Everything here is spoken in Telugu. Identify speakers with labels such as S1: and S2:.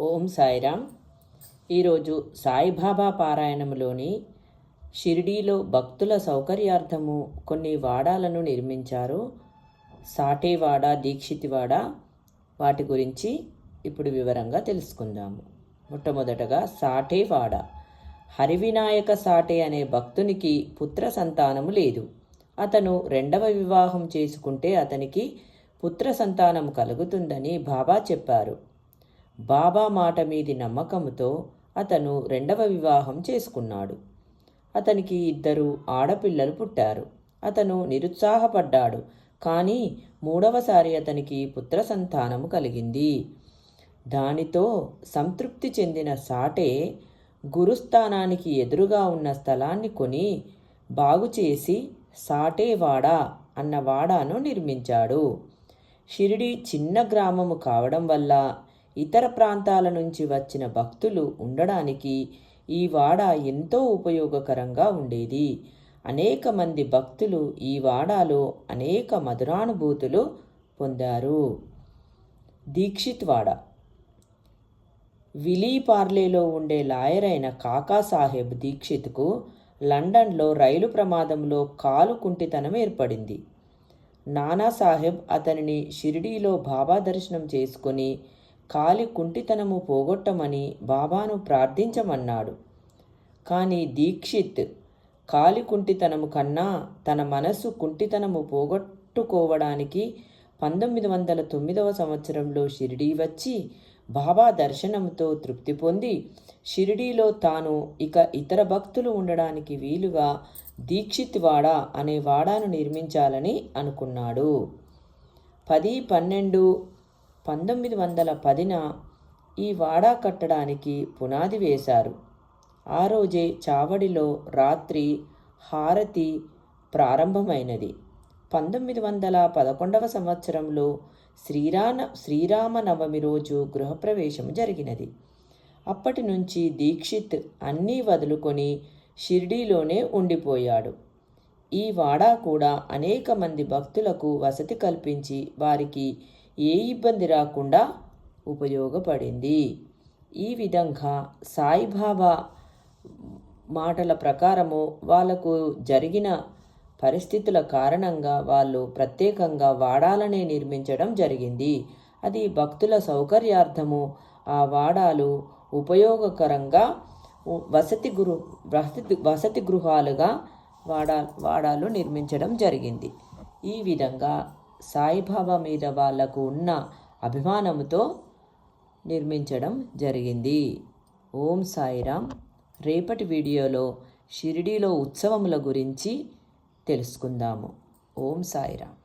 S1: ఓం సాయిరామ్. ఈరోజు సాయిబాబా పారాయణంలోని షిరిడీలో భక్తుల సౌకర్యార్థము కొన్ని వాడాలను నిర్మించారు. సాటేవాడ దీక్షితివాడ వాటి గురించి ఇప్పుడు వివరంగా తెలుసుకుందాము. మొట్టమొదటగా సాటేవాడ. హరివినాయక సాటే అనే భక్తునికి పుత్ర సంతానము లేదు. అతను రెండవ వివాహం చేసుకుంటే అతనికి పుత్ర సంతానం కలుగుతుందని బాబా చెప్పారు. బాబా మాట మీది నమ్మకంతో అతను రెండవ వివాహం చేసుకున్నాడు. అతనికి ఇద్దరు ఆడపిల్లలు పుట్టారు. అతను నిరుత్సాహపడ్డాడు. కానీ మూడవసారి అతనికి పుత్ర సంతానము కలిగింది. దానితో సంతృప్తి చెందిన సాటే గురుస్థానానికి ఎదురుగా ఉన్న స్థలాన్ని కొని బాగుచేసి సాటేవాడ అన్న వాడాను నిర్మించాడు. షిరిడి చిన్న గ్రామము కావడం వల్ల ఇతర ప్రాంతాల నుంచి వచ్చిన భక్తులు ఉండడానికి ఈ వాడ ఎంతో ఉపయోగకరంగా ఉండేది. అనేక మంది భక్తులు ఈ వాడాలో అనేక మధురానుభూతులు పొందారు. దీక్షిత్ వాడ. విలీపార్లేలో ఉండే లాయర్ అయిన కాకాసాహెబ్ దీక్షిత్కు లండన్లో రైలు ప్రమాదంలో కాలు కుంటితనం ఏర్పడింది. నానాసాహెబ్ అతనిని షిరిడీలో బాబా దర్శనం చేసుకుని కాలి కుంటితనము పోగొట్టమని బాబాను ప్రార్థించమన్నాడు. కానీ దీక్షిత్ కాలి కుంటితనము కన్నా తన మనసు కుంటితనము పోగొట్టుకోవడానికి పంతొమ్మిది వందల తొమ్మిదవ సంవత్సరంలో షిరిడీ వచ్చి బాబా దర్శనంతో తృప్తి పొంది షిరిడీలో తాను ఇక ఇతర భక్తులు ఉండడానికి వీలుగా దీక్షిత్ వాడ అనే వాడాను నిర్మించాలని అనుకున్నాడు. పది పన్నెండు పంతొమ్మిది వందల పదిన ఈ వాడా కట్టడానికి పునాది వేశారు. ఆ రోజే చావడిలో రాత్రి హారతి ప్రారంభమైనది. పంతొమ్మిది వందల పదకొండవ సంవత్సరంలో శ్రీరామ శ్రీరామనవమి రోజు గృహప్రవేశం జరిగినది. అప్పటి నుంచి దీక్షిత్ అన్నీ వదులుకొని షిర్డీలోనే ఉండిపోయాడు. ఈ వాడా కూడా అనేక మంది భక్తులకు వసతి కల్పించి వారికి ఏ ఇబ్బంది రాకుండా ఉపయోగపడింది. ఈ విధంగా సాయిబాబా మాటల ప్రకారము వాళ్ళకు జరిగిన పరిస్థితుల కారణంగా వాళ్ళు ప్రత్యేకంగా వాడాలనే నిర్మించడం జరిగింది. అది భక్తుల సౌకర్యార్థము ఆ వాడాలు ఉపయోగకరంగా వసతి గృహ వసతి వసతి గృహాలుగా వాడా వాడాలు నిర్మించడం జరిగింది. ఈ విధంగా సాయిబాబా మీద వాళ్ళకు ఉన్న అభిమానంతో నిర్మించడం జరిగింది. ఓం సాయిరామ్. రేపటి వీడియోలో షిరిడీలో ఉత్సవముల గురించి తెలుసుకుందాము. ఓం సాయిరామ్.